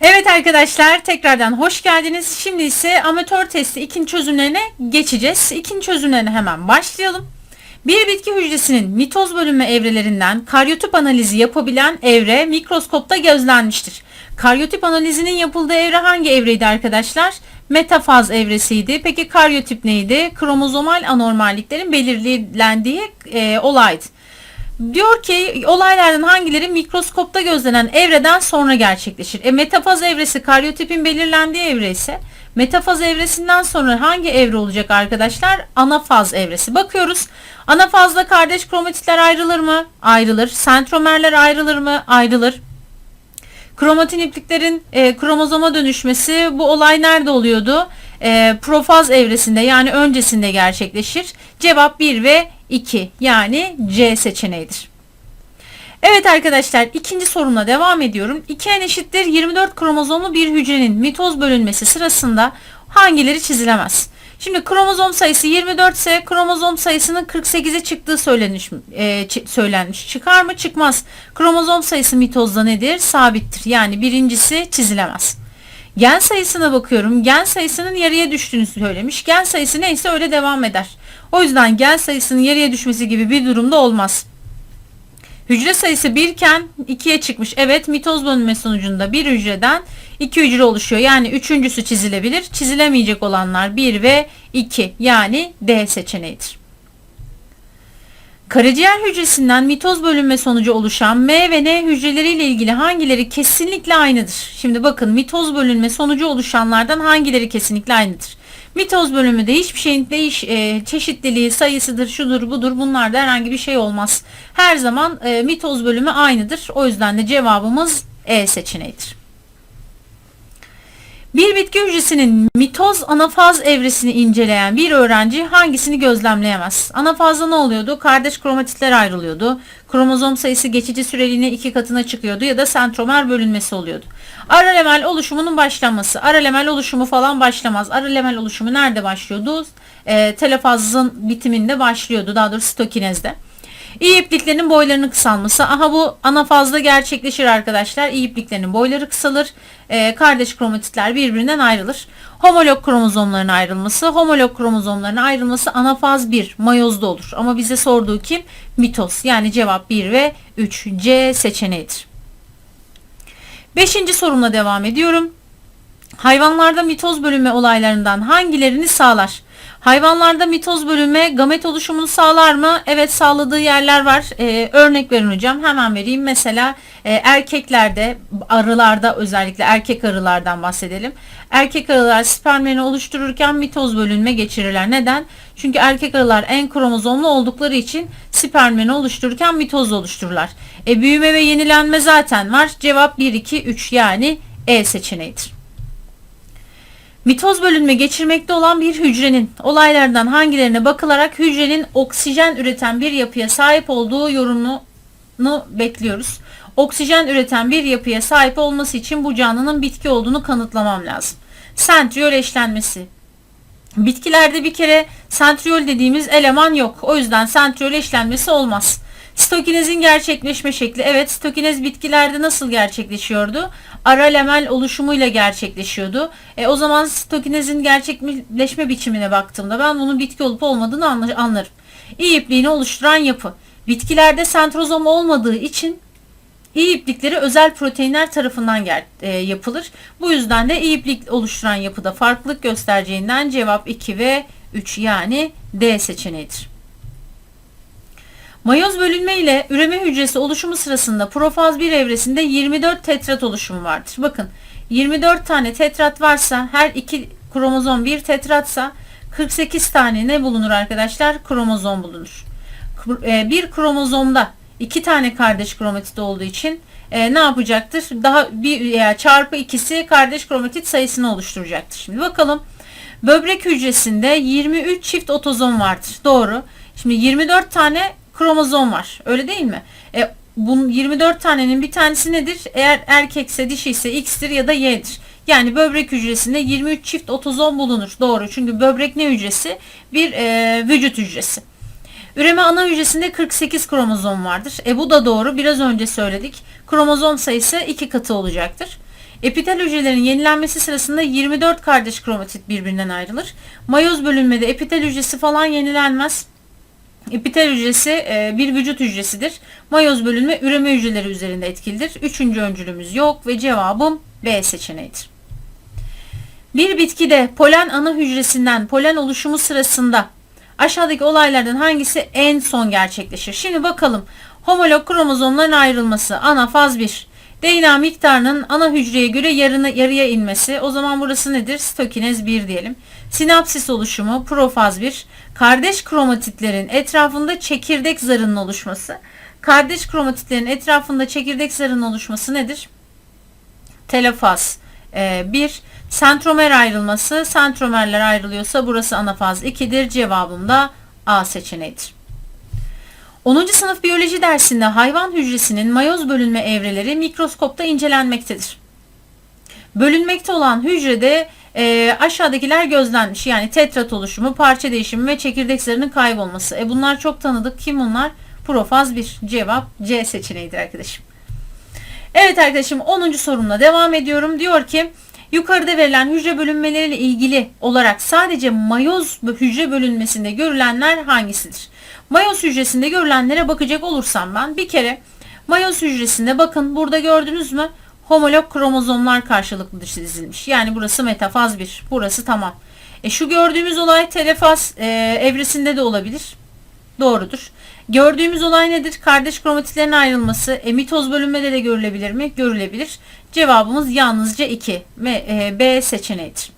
Evet arkadaşlar tekrardan hoş geldiniz. Şimdi ise amatör testi ikinci çözümlerine geçeceğiz. İkinci çözümlerine hemen başlayalım. Bir bitki hücresinin mitoz bölünme evrelerinden karyotip analizi yapabilen evre mikroskopta gözlenmiştir. Karyotip analizinin yapıldığı evre hangi evreydi arkadaşlar? Metafaz evresiydi. Peki karyotip neydi? Kromozomal anormalliklerin belirlendiği e, olaydı. Diyor ki olaylardan hangileri mikroskopta gözlenen evreden sonra gerçekleşir? E, metafaz evresi karyotipin belirlendiği evre ise metafaz evresinden sonra hangi evre olacak arkadaşlar? Anafaz evresi. Bakıyoruz. Anafazda kardeş kromatitler ayrılır mı? Ayrılır. Sentromerler ayrılır mı? Ayrılır. Kromatin ipliklerin e, kromozoma dönüşmesi bu olay nerede oluyordu? E, profaz evresinde yani öncesinde gerçekleşir. Cevap 1 ve 2 yani C seçeneğidir. Evet arkadaşlar ikinci sorumla devam ediyorum. 2n eşittir 24 kromozomlu bir hücrenin mitoz bölünmesi sırasında hangileri çizilemez? Şimdi kromozom sayısı 24 ise kromozom sayısının 48'e çıktığı söylenmiş, e, söylenmiş. Çıkar mı? Çıkmaz. Kromozom sayısı mitozda nedir? Sabittir. Yani birincisi çizilemez. Gen sayısına bakıyorum. Gen sayısının yarıya düştüğünü söylemiş. Gen sayısı neyse öyle devam eder. O yüzden gen sayısının yarıya düşmesi gibi bir durumda olmaz. Hücre sayısı 1 iken 2'ye çıkmış. Evet mitoz bölünme sonucunda bir hücreden 2 hücre oluşuyor. Yani üçüncüsü çizilebilir. Çizilemeyecek olanlar 1 ve 2 yani D seçeneğidir. Karaciğer hücresinden mitoz bölünme sonucu oluşan M ve N hücreleriyle ilgili hangileri kesinlikle aynıdır? Şimdi bakın mitoz bölünme sonucu oluşanlardan hangileri kesinlikle aynıdır? Mitoz bölümü de hiçbir şeyin değiş e, çeşitliliği, sayısıdır, şudur, budur bunlarda herhangi bir şey olmaz. Her zaman e, mitoz bölümü aynıdır. O yüzden de cevabımız E seçeneğidir. Bir bitki hücresinin mitoz anafaz evresini inceleyen bir öğrenci hangisini gözlemleyemez? Anafazda ne oluyordu? Kardeş kromatitler ayrılıyordu. Kromozom sayısı geçici süreliğine iki katına çıkıyordu ya da sentromer bölünmesi oluyordu. Aralemel oluşumunun başlaması. Aralemel oluşumu falan başlamaz. Aralemel oluşumu nerede başlıyordu? E, telefazın bitiminde başlıyordu. Daha doğrusu stokinezde. İyi ipliklerin boylarının kısalması. Aha bu ana fazla gerçekleşir arkadaşlar. İyi ipliklerin boyları kısalır. Ee, kardeş kromatitler birbirinden ayrılır. Homolog kromozomların ayrılması. Homolog kromozomların ayrılması ana faz 1 mayozda olur. Ama bize sorduğu kim? Mitoz. Yani cevap 1 ve 3. C seçeneğidir. Beşinci sorumla devam ediyorum. Hayvanlarda mitoz bölünme olaylarından hangilerini sağlar? Hayvanlarda mitoz bölünme gamet oluşumunu sağlar mı? Evet sağladığı yerler var. Ee, örnek verin hocam. Hemen vereyim. Mesela e, erkeklerde, arılarda özellikle erkek arılardan bahsedelim. Erkek arılar spermlerini oluştururken mitoz bölünme geçirirler. Neden? Çünkü erkek arılar en kromozomlu oldukları için spermlerini oluştururken mitoz oluştururlar. E, büyüme ve yenilenme zaten var. Cevap 1, 2, 3 yani E seçeneğidir. Mitoz bölünme geçirmekte olan bir hücrenin olaylardan hangilerine bakılarak hücrenin oksijen üreten bir yapıya sahip olduğu yorumunu bekliyoruz. Oksijen üreten bir yapıya sahip olması için bu canlının bitki olduğunu kanıtlamam lazım. Sentriyol eşlenmesi. Bitkilerde bir kere sentriyol dediğimiz eleman yok. O yüzden sentriyol eşlenmesi olmaz. Stokinezin gerçekleşme şekli. Evet stokinez bitkilerde nasıl gerçekleşiyordu? Ara lemel oluşumuyla gerçekleşiyordu. E, o zaman stokinezin gerçekleşme biçimine baktığımda ben bunun bitki olup olmadığını anlarım. İyi ipliğini oluşturan yapı. Bitkilerde sentrozom olmadığı için iyi iplikleri özel proteinler tarafından ger, e, yapılır. Bu yüzden de iyi iplik oluşturan yapıda farklılık göstereceğinden cevap 2 ve 3 yani D seçeneğidir. Mayoz bölünme ile üreme hücresi oluşumu sırasında profaz 1 evresinde 24 tetrat oluşumu vardır. Bakın 24 tane tetrat varsa her iki kromozom bir tetratsa 48 tane ne bulunur arkadaşlar? Kromozom bulunur. E, bir kromozomda iki tane kardeş kromatit olduğu için e, ne yapacaktır? Daha bir ya çarpı ikisi kardeş kromatit sayısını oluşturacaktır. Şimdi bakalım. Böbrek hücresinde 23 çift otozom vardır. Doğru. Şimdi 24 tane kromozom var. Öyle değil mi? E, bunun 24 tanenin bir tanesi nedir? Eğer erkekse dişi ise X'tir ya da Y'dir. Yani böbrek hücresinde 23 çift otozom bulunur. Doğru. Çünkü böbrek ne hücresi? Bir e, vücut hücresi. Üreme ana hücresinde 48 kromozom vardır. E bu da doğru. Biraz önce söyledik. Kromozom sayısı 2 katı olacaktır. Epitel hücrelerin yenilenmesi sırasında 24 kardeş kromatit birbirinden ayrılır. Mayoz bölünmede epitel hücresi falan yenilenmez. Epitel hücresi e, bir vücut hücresidir. Mayoz bölünme üreme hücreleri üzerinde etkilidir. Üçüncü öncülümüz yok ve cevabım B seçeneğidir. Bir bitkide polen ana hücresinden polen oluşumu sırasında aşağıdaki olaylardan hangisi en son gerçekleşir? Şimdi bakalım. Homolog kromozomların ayrılması ana faz 1. DNA miktarının ana hücreye göre yarına, yarıya inmesi. O zaman burası nedir? Stokinez 1 diyelim. Sinapsis oluşumu profaz 1. Kardeş kromatitlerin etrafında çekirdek zarının oluşması. Kardeş kromatitlerin etrafında çekirdek zarının oluşması nedir? Telofaz 1. Sentromer ayrılması. Sentromerler ayrılıyorsa burası anafaz 2'dir. Cevabım da A seçeneğidir. 10. sınıf biyoloji dersinde hayvan hücresinin mayoz bölünme evreleri mikroskopta incelenmektedir. Bölünmekte olan hücrede e, aşağıdakiler gözlenmiş. Yani tetrat oluşumu, parça değişimi ve çekirdek zarının kaybolması. E bunlar çok tanıdık. Kim bunlar? Profaz 1. Cevap C seçeneğidir arkadaşım. Evet arkadaşım 10. sorumla devam ediyorum. Diyor ki yukarıda verilen hücre bölünmeleriyle ilgili olarak sadece mayoz hücre bölünmesinde görülenler hangisidir? Mayoz hücresinde görülenlere bakacak olursam ben bir kere mayoz hücresinde bakın burada gördünüz mü? Homolog kromozomlar karşılıklı dizilmiş. Yani burası metafaz 1. Burası tamam. E şu gördüğümüz olay telefaz e, evresinde de olabilir. Doğrudur. Gördüğümüz olay nedir? Kardeş kromatitlerin ayrılması. E, mitoz bölünmede de görülebilir mi? Görülebilir. Cevabımız yalnızca 2 ve e, B seçeneğidir.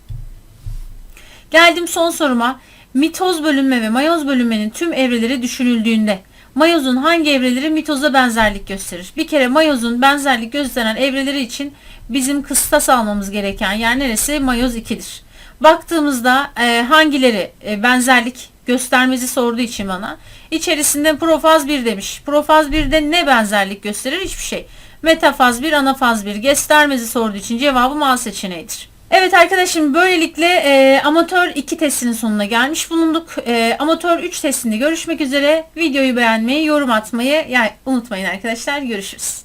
Geldim son soruma. Mitoz bölünme ve mayoz bölünmenin tüm evreleri düşünüldüğünde mayozun hangi evreleri mitoza benzerlik gösterir? Bir kere mayozun benzerlik gösteren evreleri için bizim kıstas almamız gereken yer neresi? Mayoz 2'dir. Baktığımızda e, hangileri e, benzerlik göstermesi sorduğu için bana içerisinde profaz 1 demiş. Profaz 1'de ne benzerlik gösterir? Hiçbir şey. Metafaz 1, anafaz 1 göstermesi sorduğu için cevabım A seçeneğidir. Evet arkadaşım böylelikle e, amatör 2 testinin sonuna gelmiş bulunduk. E, amatör 3 testinde görüşmek üzere. Videoyu beğenmeyi, yorum atmayı yani unutmayın arkadaşlar. Görüşürüz.